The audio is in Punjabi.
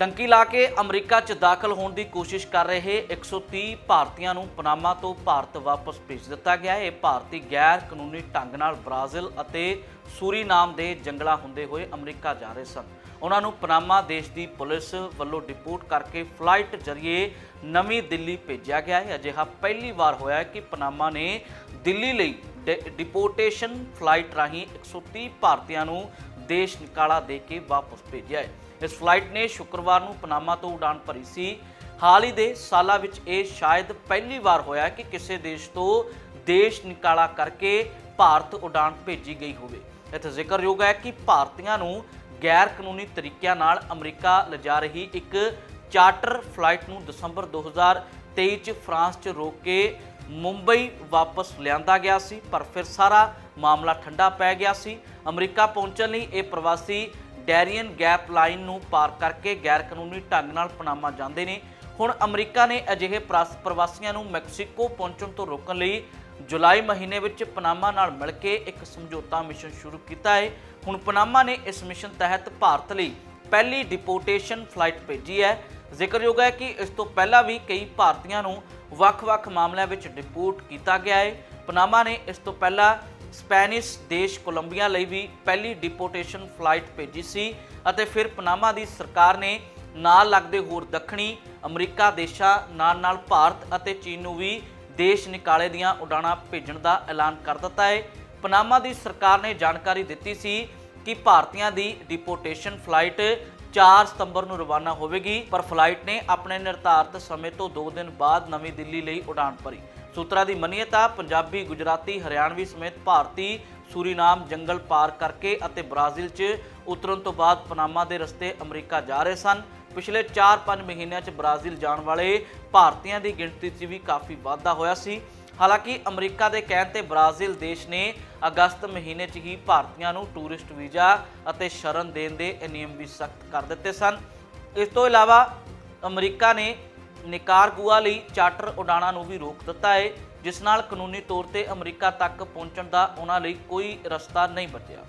ਟੰਕੀ ਲਾ ਕੇ ਅਮਰੀਕਾ 'ਚ ਦਾਖਲ ਹੋਣ ਦੀ ਕੋਸ਼ਿਸ਼ ਕਰ ਰਹੇ 130 ਭਾਰਤੀਆਂ ਨੂੰ ਪਨਾਮਾ ਤੋਂ ਭਾਰਤ ਵਾਪਸ ਭੇਜ ਦਿੱਤਾ ਗਿਆ ਹੈ। ਇਹ ਭਾਰਤੀ ਗੈਰ ਕਾਨੂੰਨੀ ਢੰਗ ਨਾਲ ਬ੍ਰਾਜ਼ੀਲ ਅਤੇ ਸੂਰੀਨਾਮ ਦੇ ਜੰਗਲਾਂ ਹੁੰਦੇ ਹੋਏ ਅਮਰੀਕਾ ਜਾ ਰਹੇ ਸਨ। ਉਹਨਾਂ ਨੂੰ ਪਨਾਮਾ ਦੇਸ਼ ਦੀ ਪੁਲਿਸ ਵੱਲੋਂ ਡਿਪੋਰਟ ਕਰਕੇ ਫਲਾਈਟ ਜ਼ਰੀਏ ਨਵੀਂ ਦਿੱਲੀ ਭੇਜਿਆ ਗਿਆ ਹੈ। ਅਜਿਹਾ ਪਹਿਲੀ ਵਾਰ ਹੋਇਆ ਹੈ ਕਿ ਪਨਾਮਾ ਨੇ ਦਿੱਲੀ ਲਈ ਡਿਪੋਰਟੇਸ਼ਨ ਫਲਾਈਟ ਰਾਹੀਂ 130 ਭਾਰਤੀਆਂ ਨੂੰ ਦੇਸ਼ ਨਿਕਾਲਾ ਦੇ ਕੇ ਵਾਪਸ ਭੇਜਿਆ ਹੈ। ਇਸ ਫਲਾਈਟ ਨੇ ਸ਼ੁੱਕਰਵਾਰ ਨੂੰ ਪਨਾਮਾ ਤੋਂ ਉਡਾਨ ਭਰੀ ਸੀ। ਹਾਲ ਹੀ ਦੇ ਸਾਲਾਂ ਵਿੱਚ ਇਹ ਸ਼ਾਇਦ ਪਹਿਲੀ ਵਾਰ ਹੋਇਆ ਕਿ ਕਿਸੇ ਦੇਸ਼ ਤੋਂ ਦੇਸ਼ ਨਿਕਾਲਾ ਕਰਕੇ ਭਾਰਤ ਉਡਾਨ ਭੇਜੀ ਗਈ ਹੋਵੇ। ਇੱਥੇ ਜ਼ਿਕਰਯੋਗ ਹੈ ਕਿ ਭਾਰਤੀਆਂ ਨੂੰ ਗੈਰ ਕਾਨੂੰਨੀ ਤਰੀਕਿਆਂ ਨਾਲ ਅਮਰੀਕਾ ਲਿਜਾ ਰਹੀ ਇੱਕ ਚਾਰਟਰ ਫਲਾਈਟ ਨੂੰ ਦਸੰਬਰ 2023 ਚ ਫਰਾਂਸ 'ਚ ਰੋਕ ਕੇ ਮੁੰਬਈ ਵਾਪਸ ਲਿਆਂਦਾ ਗਿਆ ਸੀ, ਪਰ ਫਿਰ ਸਾਰਾ ਮਾਮਲਾ ਠੰਡਾ ਪੈ ਗਿਆ ਸੀ। ਅਮਰੀਕਾ ਪਹੁੰਚਣ ਲਈ ਇਹ ਪ੍ਰਵਾਸੀ ਡੈਰੀਅਨ ਗੈਪ ਲਾਈਨ ਨੂੰ ਪਾਰ ਕਰਕੇ ਗੈਰ ਕਾਨੂੰਨੀ ਢੰਗ ਨਾਲ ਪਨਾਮਾ ਜਾਂਦੇ ਨੇ। ਹੁਣ ਅਮਰੀਕਾ ਨੇ ਅਜਿਹੇ ਪ੍ਰਸ- ਪ੍ਰਵਾਸੀਆਂ ਨੂੰ ਮੈਕਸੀਕੋ ਪਹੁੰਚਣ ਤੋਂ ਰੋਕਣ ਲਈ ਜੁਲਾਈ ਮਹੀਨੇ ਵਿੱਚ ਪਨਾਮਾ ਨਾਲ ਮਿਲ ਕੇ ਇੱਕ ਸਮਝੌਤਾ ਮਿਸ਼ਨ ਸ਼ੁਰੂ ਕੀਤਾ ਹੈ। ਹੁਣ ਪਨਾਮਾ ਨੇ ਇਸ ਮਿਸ਼ਨ ਤਹਿਤ ਭਾਰਤ ਲਈ ਪਹਿਲੀ ਡਿਪੋਰਟੇਸ਼ਨ ਫਲਾਈਟ ਭੇਜੀ ਹੈ। ਜ਼ਿਕਰਯੋਗ ਹੈ ਕਿ ਇਸ ਤੋਂ ਪਹਿਲਾਂ ਵੀ ਕਈ ਭਾਰਤੀਆਂ ਨੂੰ ਵੱਖ-ਵੱਖ ਮਾਮਲਿਆਂ ਵਿੱਚ ਡਿਪੋਰਟ ਕੀਤਾ ਗਿਆ ਹੈ। ਪਨਾਮਾ ਨੇ ਇਸ ਤੋਂ ਪਹਿਲਾਂ ਸਪੈਨਿਸ਼ ਦੇਸ਼ ਕੋਲੰਬੀਆ ਲਈ ਵੀ ਪਹਿਲੀ ਡਿਪੋਰਟੇਸ਼ਨ ਫਲਾਈਟ ਭੇਜੀ ਸੀ ਅਤੇ ਫਿਰ ਪਨਾਮਾ ਦੀ ਸਰਕਾਰ ਨੇ ਨਾਲ ਲੱਗਦੇ ਹੋਰ ਦੱਖਣੀ ਅਮਰੀਕਾ ਦੇਸ਼ਾਂ ਨਾਲ-ਨਾਲ ਭਾਰਤ ਅਤੇ ਚੀਨ ਨੂੰ ਵੀ ਦੇਸ਼ ਨਿਕਾਲੇ ਦੀਆਂ ਉਡਾਣਾਂ ਭੇਜਣ ਦਾ ਐਲਾਨ ਕਰ ਦਿੱਤਾ ਹੈ। ਪਨਾਮਾ ਦੀ ਸਰਕਾਰ ਨੇ ਜਾਣਕਾਰੀ ਦਿੱਤੀ ਸੀ ਕਿ ਭਾਰਤੀਆਂ ਦੀ ਡਿਪੋਰਟੇਸ਼ਨ ਫਲਾਈਟ 4 ਸਤੰਬਰ ਨੂੰ ਰਵਾਨਾ ਹੋਵੇਗੀ, ਪਰ ਫਲਾਈਟ ਨੇ ਆਪਣੇ ਨਿਰਧਾਰਤ ਸਮੇਂ ਤੋਂ 2 ਦਿਨ ਬਾਅਦ ਨਵੀਂ ਦਿੱਲੀ ਲਈ ਉਡਾਨ ਭਰੀ। ਸੂਤਰਾਂ ਦੀ ਮੰਨੀਏ ਪੰਜਾਬੀ, ਗੁਜਰਾਤੀ, ਹਰਿਆਣਵੀ ਸਮੇਤ ਭਾਰਤੀ ਸੂਰੀਨਾਮ ਜੰਗਲ ਪਾਰ ਕਰਕੇ ਅਤੇ ਬ੍ਰਾਜ਼ੀਲ 'ਚ ਉਤਰਨ ਤੋਂ ਬਾਅਦ ਪਨਾਮਾ ਦੇ ਰਸਤੇ ਅਮਰੀਕਾ ਜਾ ਰਹੇ ਸਨ। ਪਿਛਲੇ 4-5 ਮਹੀਨਿਆਂ 'ਚ ਬ੍ਰਾਜ਼ੀਲ ਜਾਣ ਵਾਲੇ ਭਾਰਤੀਆਂ ਦੀ ਗਿਣਤੀ 'ਚ ਵੀ ਕਾਫੀ ਵਾਧਾ ਹੋਇਆ ਸੀ। ਹਾਲਾਂਕਿ ਅਮਰੀਕਾ ਦੇ ਕਹਿਣ ਤੇ ਬ੍ਰਾਜ਼ੀਲ ਦੇਸ਼ ਨੇ ਅਗਸਤ ਮਹੀਨੇ 'ਚ ਹੀ ਭਾਰਤੀਆਂ ਨੂੰ ਟੂਰਿਸਟ ਵੀਜ਼ਾ ਅਤੇ ਸ਼ਰਨ ਦੇਣ ਦੇ ਨਿਯਮ ਵੀ ਸਖਤ ਕਰ ਦਿੱਤੇ ਸਨ। ਇਸ ਤੋਂ ਇਲਾਵਾ ਅਮਰੀਕਾ ਨੇ ਨਿਕਾਰਗੁਆ ਲਈ ਚਾਰਟਰ ਉਡਾਣਾਂ ਨੂੰ ਵੀ ਰੋਕ ਦਿੱਤਾ ਹੈ ਜਿਸ ਨਾਲ ਕਾਨੂੰਨੀ ਤੌਰ ਤੇ ਅਮਰੀਕਾ ਤੱਕ ਪਹੁੰਚਣ ਦਾ ਉਹਨਾਂ ਲਈ ਕੋਈ ਰਸਤਾ ਨਹੀਂ ਬਚਿਆ।